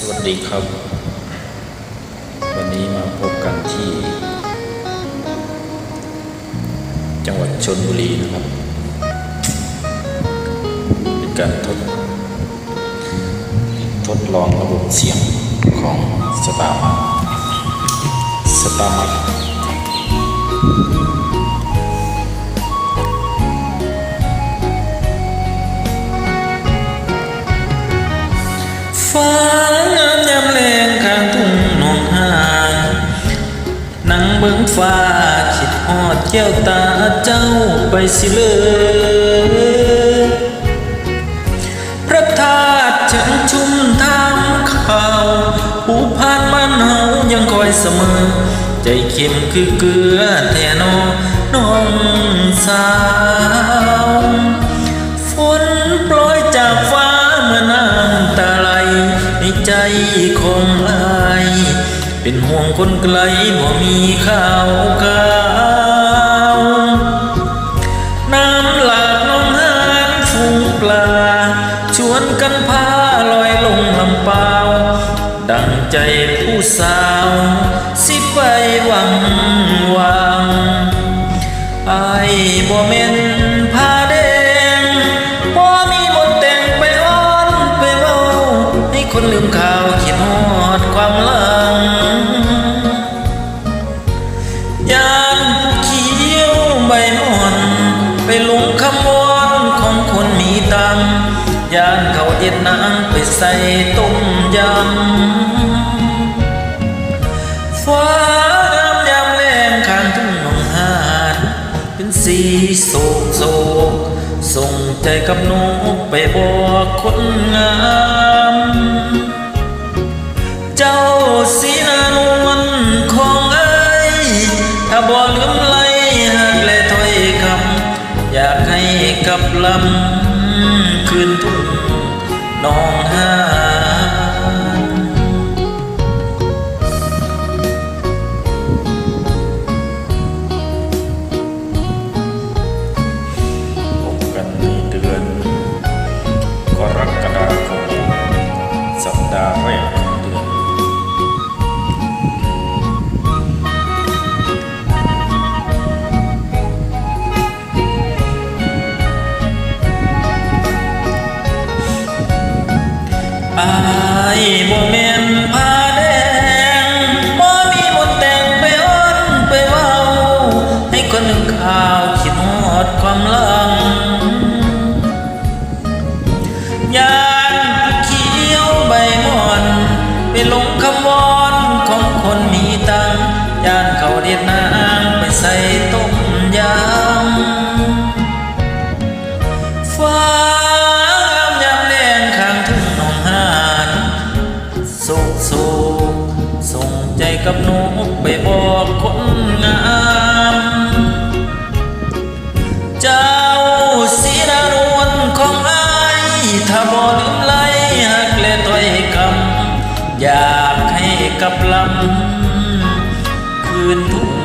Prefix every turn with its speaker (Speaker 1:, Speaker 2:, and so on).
Speaker 1: สวัสดีครับ วันนี้มาพบกันที่ จังหวัดชนบุรีนะครับ เป็นการทด ทดลองระบบเสียงของสตาร์มสตาร์มั นั่งเบิ่งฟ้าคิดฮอดแก้วตาเจ้าไปสิเลยพระธาตุเชิญชุ่มทางข่าวผู้ผ่านบ้านเฮายังคอยเสมอ ใจเข้มคือเกลือแท่นอน้องสาว เป็นห่วงคนไกลบ่มีข้าวกาวน้ำหลากน้องหานฟูงปลา ชวนกันพาลอยลงลำเปล่า ดังใจผู้สาว สิไปหวังวางไอ้บ่แม่นผ้าแดงบ่มีบทแต่งไปอ้อนไปเว้าให้คนลืมข่าวคิดฮอดความลัง ยานเขาเอ็ดนางไปใส่ต้มยำฟ้างามยามแลงข้างทุ่งหนองหานเป็นสีโศกโศกส่งใจกับนกไปบอกคนงาม เจ้าสีนานวลของไอ้ยถ้าบ่ลืมไหลหักและถ้อยคำอยากให้กลับลำคืนทุ่ง อายบ่แม่นผ้าแดงบ่มีมนแต่งไปอ้อนไปเว้า ให้คนหนึ่งข่าวคิดฮอดความลังยานเขียวใบหมอน ไปหลงคำวอนของคนมีตังยานเขาเรียนนา กับนกไปบอกคนงาม เจ้าสีดานวลของไอ้ถ้าบ่ลืมไหลหักและต้อยคำอยากให้กับลำคืนทุ่ง